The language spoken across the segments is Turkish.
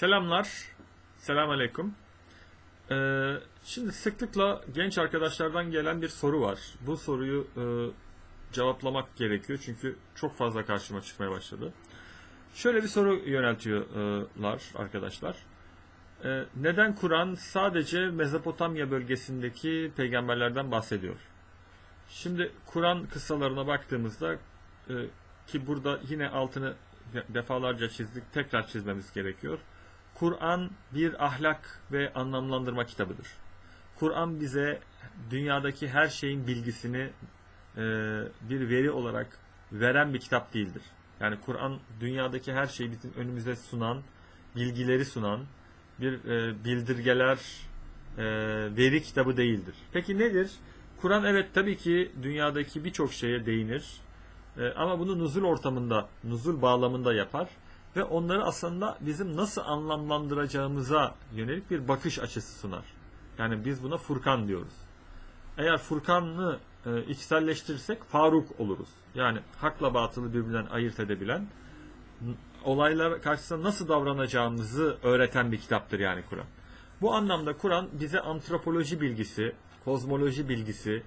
Selamlar. Selam aleyküm. Ee, şimdi sıklıkla genç arkadaşlardan gelen bir soru var. Bu soruyu e, cevaplamak gerekiyor çünkü çok fazla karşıma çıkmaya başladı. Şöyle bir soru yöneltiyorlar arkadaşlar. Ee, neden Kur'an sadece Mezopotamya bölgesindeki peygamberlerden bahsediyor? Şimdi Kur'an kıssalarına baktığımızda e, ki burada yine altını defalarca çizdik, tekrar çizmemiz gerekiyor. Kur'an bir ahlak ve anlamlandırma kitabıdır. Kur'an bize dünyadaki her şeyin bilgisini e, bir veri olarak veren bir kitap değildir. Yani Kur'an dünyadaki her şeyi bizim önümüze sunan, bilgileri sunan bir e, bildirgeler, e, veri kitabı değildir. Peki nedir? Kur'an evet tabii ki dünyadaki birçok şeye değinir. E, ama bunu nuzul ortamında, nuzul bağlamında yapar ve onları aslında bizim nasıl anlamlandıracağımıza yönelik bir bakış açısı sunar. Yani biz buna Furkan diyoruz. Eğer Furkan'ı e, içselleştirirsek Faruk oluruz. Yani hakla batılı birbirinden ayırt edebilen, olaylar karşısında nasıl davranacağımızı öğreten bir kitaptır yani Kur'an. Bu anlamda Kur'an bize antropoloji bilgisi, kozmoloji bilgisi,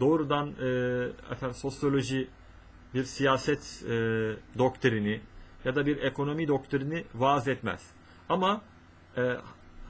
doğrudan e, efendim sosyoloji, bir siyaset e, doktrini ya da bir ekonomi doktrini vaaz etmez. Ama e,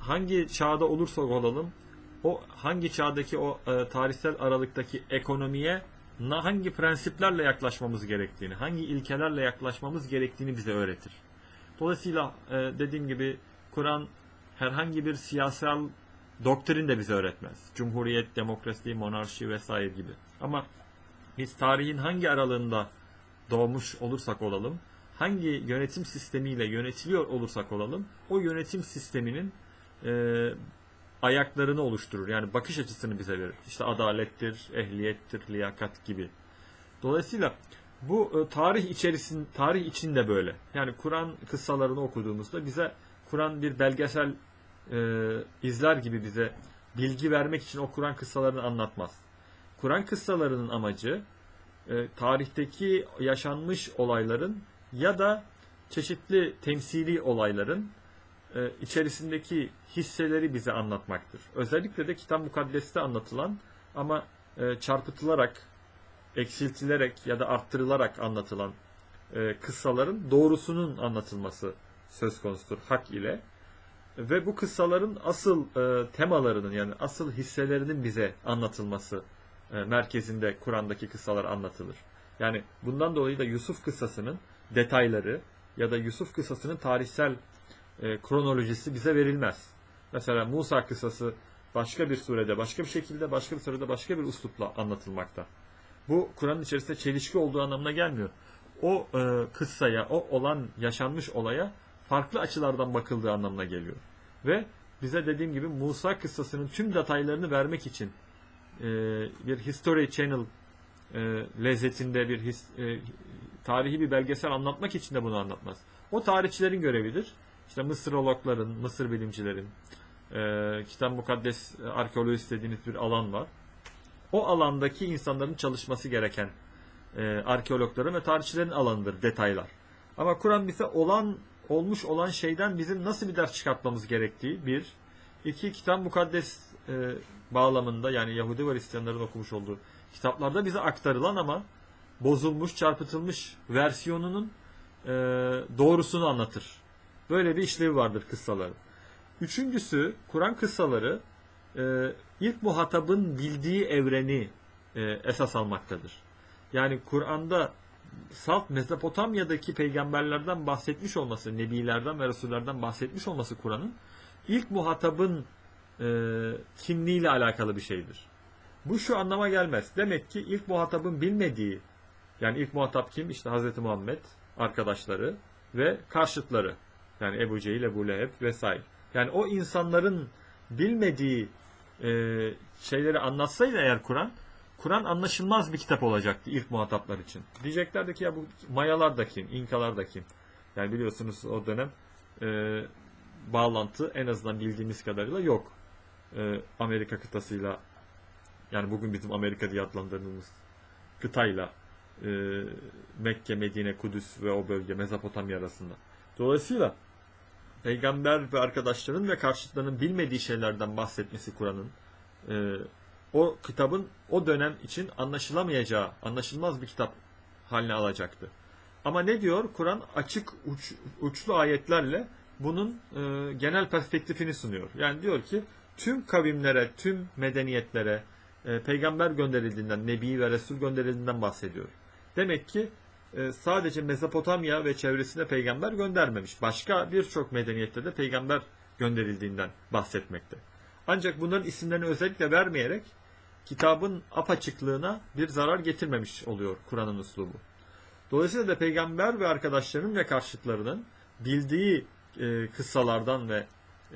hangi çağda olursa olalım, o hangi çağdaki o e, tarihsel aralıktaki ekonomiye na hangi prensiplerle yaklaşmamız gerektiğini, hangi ilkelerle yaklaşmamız gerektiğini bize öğretir. Dolayısıyla e, dediğim gibi Kur'an herhangi bir siyasal doktrin de bize öğretmez. Cumhuriyet, demokrasi, monarşi vesaire gibi. Ama biz tarihin hangi aralığında doğmuş olursak olalım, hangi yönetim sistemiyle yönetiliyor olursak olalım, o yönetim sisteminin e, ayaklarını oluşturur. Yani bakış açısını bize verir. İşte adalettir, ehliyettir, liyakat gibi. Dolayısıyla bu e, tarih içerisin tarih içinde böyle. Yani Kur'an kıssalarını okuduğumuzda bize Kur'an bir belgesel e, izler gibi bize bilgi vermek için o Kur'an kıssalarını anlatmaz. Kur'an kıssalarının amacı e, tarihteki yaşanmış olayların ya da çeşitli temsili olayların e, içerisindeki hisseleri bize anlatmaktır. Özellikle de kitap mukaddeste anlatılan ama e, çarpıtılarak, eksiltilerek ya da arttırılarak anlatılan e, kıssaların doğrusunun anlatılması söz konusudur hak ile. Ve bu kıssaların asıl e, temalarının yani asıl hisselerinin bize anlatılması e, merkezinde Kur'an'daki kıssalar anlatılır. Yani bundan dolayı da Yusuf kıssasının detayları ya da Yusuf kıssasının tarihsel e, kronolojisi bize verilmez. Mesela Musa kıssası başka bir surede, başka bir şekilde, başka bir surede, başka bir uslupla anlatılmakta. Bu Kur'an'ın içerisinde çelişki olduğu anlamına gelmiyor. O e, kıssaya, o olan, yaşanmış olaya farklı açılardan bakıldığı anlamına geliyor. Ve bize dediğim gibi Musa kıssasının tüm detaylarını vermek için e, bir History Channel e, lezzetinde bir his, e, tarihi bir belgesel anlatmak için de bunu anlatmaz. O tarihçilerin görevidir. İşte Mısırologların, Mısır bilimcilerin, e, kitap mukaddes e, arkeolojisi dediğiniz bir alan var. O alandaki insanların çalışması gereken e, arkeologların ve tarihçilerin alanıdır detaylar. Ama Kur'an bize olan olmuş olan şeyden bizim nasıl bir ders çıkartmamız gerektiği bir, iki kitap mukaddes e, bağlamında yani Yahudi ve Hristiyanların okumuş olduğu kitaplarda bize aktarılan ama bozulmuş, çarpıtılmış versiyonunun e, doğrusunu anlatır. Böyle bir işlevi vardır kıssaların. Üçüncüsü Kur'an kıssaları e, ilk muhatabın bildiği evreni e, esas almaktadır. Yani Kur'an'da salt Mezopotamya'daki peygamberlerden bahsetmiş olması, nebilerden ve resullerden bahsetmiş olması Kur'an'ın ilk muhatabın e, kimliğiyle alakalı bir şeydir. Bu şu anlama gelmez. Demek ki ilk muhatabın bilmediği, yani ilk muhatap kim? İşte Hz. Muhammed, arkadaşları ve karşıtları. Yani Ebu Cehil, Ebu Leheb vesaire. Yani o insanların bilmediği e, şeyleri anlatsaydı eğer Kur'an, Kur'an anlaşılmaz bir kitap olacaktı ilk muhataplar için. Diyeceklerdi ki ya bu Mayalar da kim, İnkalar da kim? Yani biliyorsunuz o dönem e, bağlantı en azından bildiğimiz kadarıyla yok. E, Amerika kıtasıyla yani bugün bizim Amerika diye adlandırdığımız kıtayla e, Mekke, Medine, Kudüs ve o bölge Mezopotamya arasında. Dolayısıyla peygamber ve arkadaşlarının ve karşıtlarının bilmediği şeylerden bahsetmesi Kur'an'ın e, o kitabın o dönem için anlaşılamayacağı, anlaşılmaz bir kitap haline alacaktı. Ama ne diyor? Kur'an açık uç, uçlu ayetlerle bunun e, genel perspektifini sunuyor. Yani diyor ki tüm kavimlere, tüm medeniyetlere e, peygamber gönderildiğinden, nebi ve resul gönderildiğinden bahsediyor. Demek ki e, sadece Mezopotamya ve çevresine peygamber göndermemiş. Başka birçok medeniyette de peygamber gönderildiğinden bahsetmekte. Ancak bunların isimlerini özellikle vermeyerek kitabın apaçıklığına bir zarar getirmemiş oluyor Kur'an'ın üslubu. Dolayısıyla da peygamber ve arkadaşlarının ve karşıtlarının bildiği e, kıssalardan ve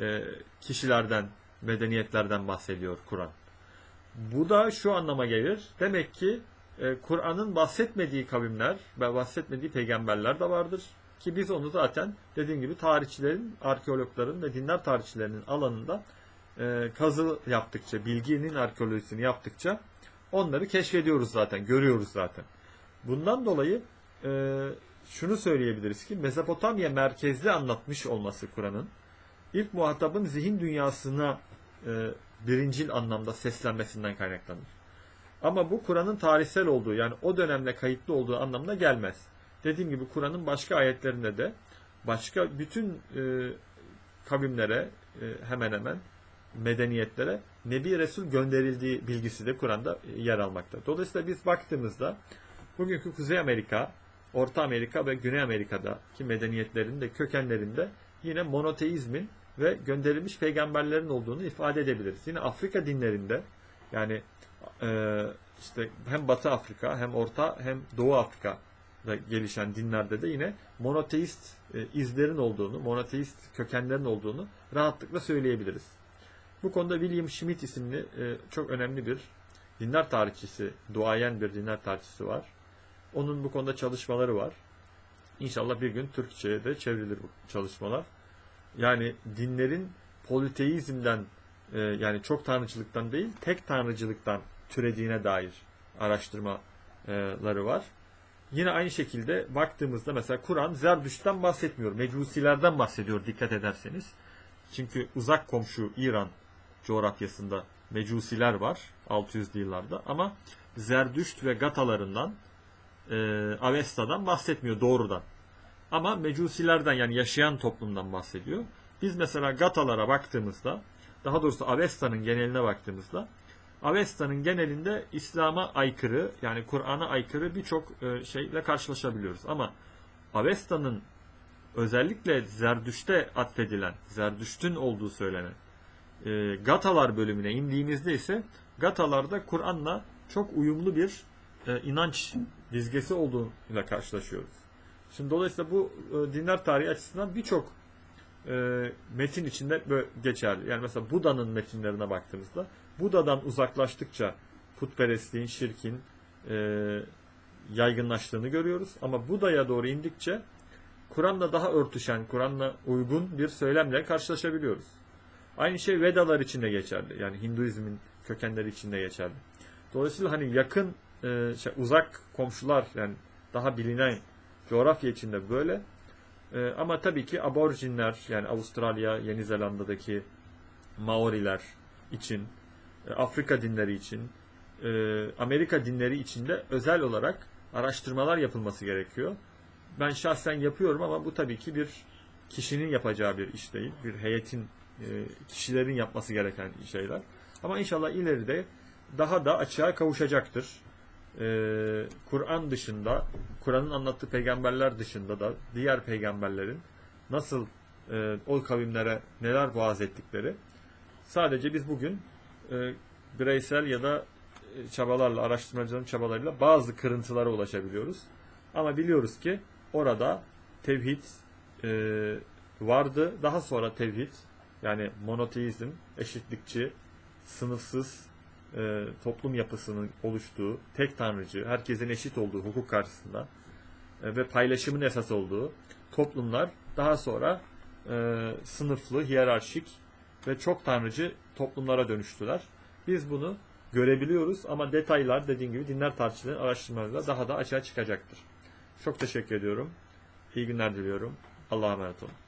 e, kişilerden, medeniyetlerden bahsediyor Kur'an. Bu da şu anlama gelir. Demek ki e, Kur'an'ın bahsetmediği kavimler ve bahsetmediği peygamberler de vardır. Ki biz onu zaten dediğim gibi tarihçilerin, arkeologların ve dinler tarihçilerinin alanında e, kazı yaptıkça, bilginin arkeolojisini yaptıkça onları keşfediyoruz zaten, görüyoruz zaten. Bundan dolayı e, şunu söyleyebiliriz ki Mezopotamya merkezli anlatmış olması Kur'an'ın ilk muhatabın zihin dünyasına e, birincil anlamda seslenmesinden kaynaklanır. Ama bu Kur'an'ın tarihsel olduğu yani o dönemle kayıtlı olduğu anlamına gelmez. Dediğim gibi Kur'an'ın başka ayetlerinde de başka bütün e, kavimlere e, hemen hemen medeniyetlere Nebi Resul gönderildiği bilgisi de Kur'an'da yer almakta. Dolayısıyla biz baktığımızda bugünkü Kuzey Amerika, Orta Amerika ve Güney Amerika'daki medeniyetlerin de kökenlerinde yine monoteizmin ve gönderilmiş peygamberlerin olduğunu ifade edebiliriz. Yine Afrika dinlerinde yani e, işte hem Batı Afrika hem Orta hem Doğu Afrika'da gelişen dinlerde de yine monoteist e, izlerin olduğunu, monoteist kökenlerin olduğunu rahatlıkla söyleyebiliriz. Bu konuda William Schmidt isimli e, çok önemli bir dinler tarihçisi, duayen bir dinler tarihçisi var. Onun bu konuda çalışmaları var. İnşallah bir gün Türkçe'ye de çevrilir bu çalışmalar. Yani dinlerin politeizmden e, yani çok tanrıcılıktan değil tek tanrıcılıktan türediğine dair araştırmaları var. Yine aynı şekilde baktığımızda mesela Kur'an Zerdüşt'ten bahsetmiyor. Mecusilerden bahsediyor dikkat ederseniz. Çünkü uzak komşu İran coğrafyasında Mecusiler var 600'lü yıllarda ama Zerdüşt ve Gatalarından e, Avesta'dan bahsetmiyor doğrudan. Ama Mecusilerden yani yaşayan toplumdan bahsediyor. Biz mesela Gatalara baktığımızda daha doğrusu Avesta'nın geneline baktığımızda Avesta'nın genelinde İslam'a aykırı yani Kur'an'a aykırı birçok e, şeyle karşılaşabiliyoruz. Ama Avesta'nın özellikle Zerdüşt'te atfedilen, Zerdüşt'ün olduğu söylenen e, Gatalar bölümüne indiğimizde ise Gatalarda Kur'an'la çok uyumlu bir e, inanç dizgesi olduğuyla karşılaşıyoruz. Şimdi dolayısıyla bu dinler tarihi açısından birçok metin içinde geçerli. Yani mesela Buda'nın metinlerine baktığımızda Buda'dan uzaklaştıkça putperestliğin, şirkin e, yaygınlaştığını görüyoruz. Ama Buda'ya doğru indikçe Kur'an'la daha örtüşen, Kur'an'la uygun bir söylemle karşılaşabiliyoruz. Aynı şey Vedalar için de geçerli. Yani Hinduizmin kökenleri için de geçerli. Dolayısıyla hani yakın, e, şey, uzak komşular yani daha bilinen coğrafya içinde böyle. E, ama tabii ki aborjinler yani Avustralya, Yeni Zelanda'daki Maoriler için, Afrika dinleri için, e, Amerika dinleri için de özel olarak araştırmalar yapılması gerekiyor. Ben şahsen yapıyorum ama bu tabii ki bir kişinin yapacağı bir iş değil. Bir heyetin, e, kişilerin yapması gereken şeyler. Ama inşallah ileride daha da açığa kavuşacaktır. Kur'an dışında, Kur'an'ın anlattığı peygamberler dışında da diğer peygamberlerin nasıl e, o kavimlere neler vaaz ettikleri sadece biz bugün e, bireysel ya da e, çabalarla, araştırmacıların çabalarıyla bazı kırıntılara ulaşabiliyoruz. Ama biliyoruz ki orada tevhid e, vardı. Daha sonra tevhid yani monoteizm, eşitlikçi, sınıfsız e, toplum yapısının oluştuğu, tek tanrıcı, herkesin eşit olduğu hukuk karşısında e, ve paylaşımın esas olduğu toplumlar daha sonra e, sınıflı, hiyerarşik ve çok tanrıcı toplumlara dönüştüler. Biz bunu görebiliyoruz ama detaylar dediğim gibi dinler tartışmaları araştırmalarıyla daha da açığa çıkacaktır. Çok teşekkür ediyorum. İyi günler diliyorum. Allah'a emanet olun.